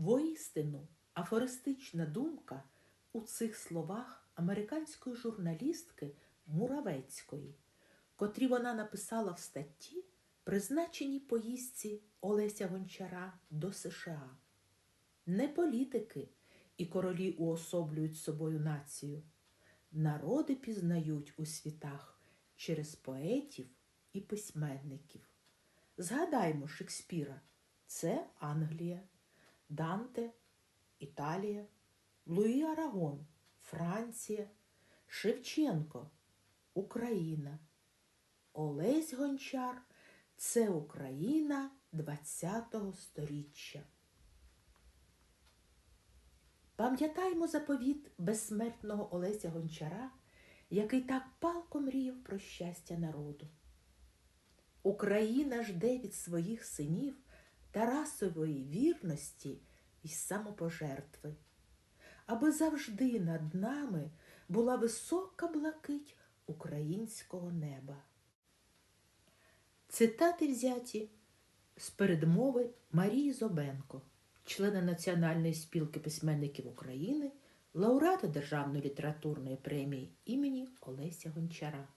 Воістину, афористична думка у цих словах американської журналістки Муравецької, котрі вона написала в статті, призначеній поїздці Олеся Гончара до США. Не політики і королі уособлюють собою націю. Народи пізнають у світах через поетів і письменників. Згадаймо Шекспіра це Англія, Данте Італія, Луї Арагон Франція, Шевченко Україна, Олесь Гончар це Україна ХХ століття. Пам'ятаймо заповіт безсмертного Олеся Гончара, який так палко мріяв про щастя народу. Україна жде від своїх синів Тарасової вірності і самопожертви, аби завжди над нами була висока блакить українського неба. Цитати взяті з передмови Марії Зобенко, члена Національної спілки письменників України, лауреата Державної літературної премії імені Олеся Гончара.